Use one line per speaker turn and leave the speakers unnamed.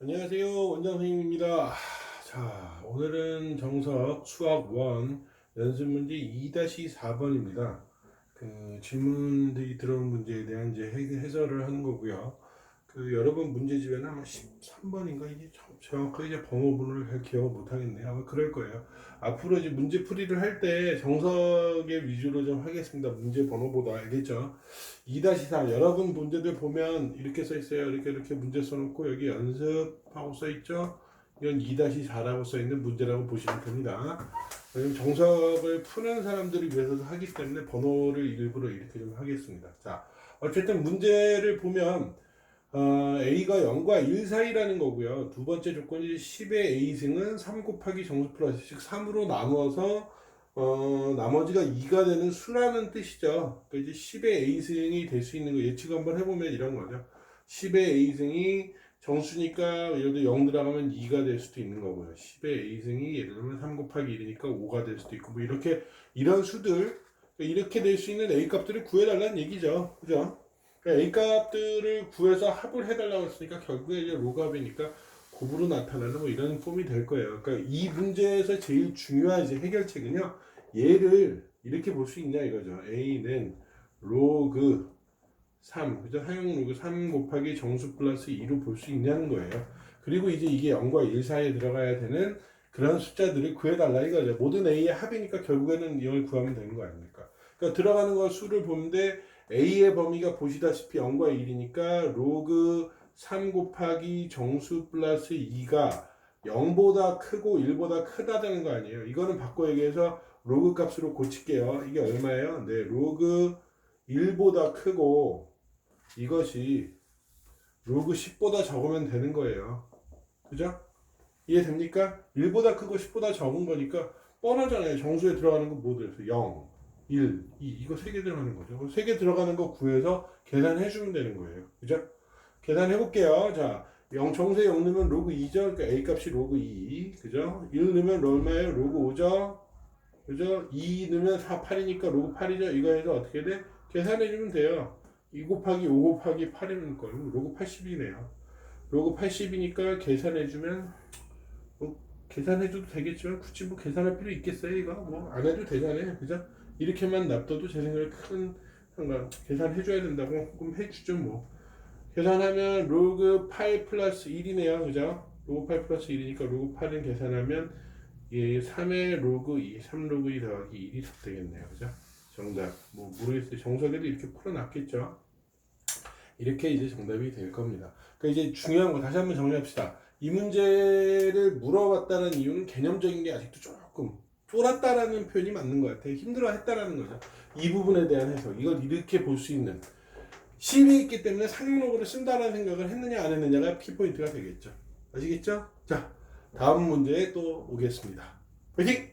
안녕하세요. 원장 선생님입니다. 자, 오늘은 정석 수학 1 연습 문제 2-4번입니다. 그 질문들이 들어온 문제에 대한 이제 해- 해설을 하는 거고요. 그 여러분 문제집에는 아마 13번인가 이게 정- 정확하게 이제 번호분을 할 기억을 못 하겠네요. 아마 그럴 거예요. 앞으로 이제 문제 풀이를 할 때 정석의 위주로 좀 하겠습니다. 문제 번호보다 알겠죠? 2-4 여러분 문제들 보면 이렇게 써 있어요. 이렇게 이렇게 문제 써놓고 여기 연습하고 써 있죠. 이건 2-4라고 써 있는 문제라고 보시면 됩니다. 정석을 푸는 사람들을 위해서도 하기 때문에 번호를 일부러 이렇게 좀 하겠습니다. 자, 어쨌든 문제를 보면 어, A가 0과 1 사이라는 거고요. 두 번째 조건이 10의 A승은 3 곱하기 정수 플러스 즉 3으로 나누어서 어, 나머지가 2가 되는 수라는 뜻이죠. 그러니까 이제 10의 A승이 될 수 있는 거 예측 한번 해보면 이런 거죠. 10의 A승이 정수니까 예를 들어 0 들어가면 2가 될 수도 있는 거고요. 10의 A승이 예를 들면 3 곱하기 1이니까 5가 될 수도 있고 뭐 이렇게 이런 수들 이렇게 될 수 있는 A 값들을 구해달라는 얘기죠. 그죠? A 값들을 구해서 합을 해달라고 했으니까 결국에 이제 로그합이니까 곱으로 나타나는 뭐 이런 폼이 될 거예요. 그러니까 이 문제에서 제일 중요한 이제 해결책은요. 얘를 이렇게 볼 수 있냐 이거죠. A는 로그 3, 그죠? 사용 로그 3 곱하기 정수 플러스 2로 볼 수 있냐는 거예요. 그리고 이제 이게 0과 1 사이에 들어가야 되는 그런 숫자들을 구해달라 이거죠. 모든 A의 합이니까 결국에는 이걸 구하면 되는 거 아닙니까? 그러니까 들어가는 거 수를 보는데 A의 범위가 보시다시피 0과 1이니까 로그 3 곱하기 정수 플러스 2가 0보다 크고 1보다 크다는 거 아니에요. 이거는 바꿔 얘기해서 로그 값으로 고칠게요. 이게 얼마예요? 네, 로그 1보다 크고 이것이 로그 10보다 적으면 되는 거예요. 그죠? 이해됩니까? 1보다 크고 10보다 적은 거니까 뻔하잖아요. 정수에 들어가는 건 뭐 들었어요? 0, 1, 2 이거 세 개 들어가는 거죠. 세 개 들어가는 거 구해서 계산해 주면 되는 거예요. 그죠? 계산해 볼게요. 자, 0 정수에 0 넣으면 로그 2죠. 그러니까 A 값이 로그 2. 그죠? 1 넣으면 얼마예요? 로그 5죠. 그죠? 2 넣으면 4, 8이니까 로그 8이죠. 이거 해서 어떻게 돼? 계산해 주면 돼요. 2 곱하기 5 곱하기 8이면 걸 로그 80이네요. 로그 80이니까 계산해 주면 뭐 계산해줘도 되겠지만 굳이 뭐 계산할 필요 있겠어요 이거 뭐 안 해도 되잖아요 그죠 이렇게만 납둬도 제 생각에 큰 상관 계산해줘야 된다고 그럼 해주죠 뭐. 계산하면 로그 8 플러스 1이네요 그죠? 로그 8 플러스 1이니까 로그 8은 계산하면 예, 3의 로그 2 3 로그 2 더하기 1이 되겠네요 그죠? 정답. 뭐 모르겠어요. 정석에도 이렇게 풀어놨겠죠? 이렇게 이제 정답이 될 겁니다. 그러니까 이제 중요한 거 다시 한번 정리합시다. 이 문제를 물어봤다는 이유는 개념적인 게 아직도 조금 쫄았다라는 표현이 맞는 것 같아요. 힘들어 했다라는 거죠. 이 부분에 대한 해석. 이걸 이렇게 볼 수 있는. 심이 있기 때문에 상용록으로 쓴다라는 생각을 했느냐 안 했느냐가 키포인트가 되겠죠. 아시겠죠? 자, 다음 문제에 또 오겠습니다. 화이팅!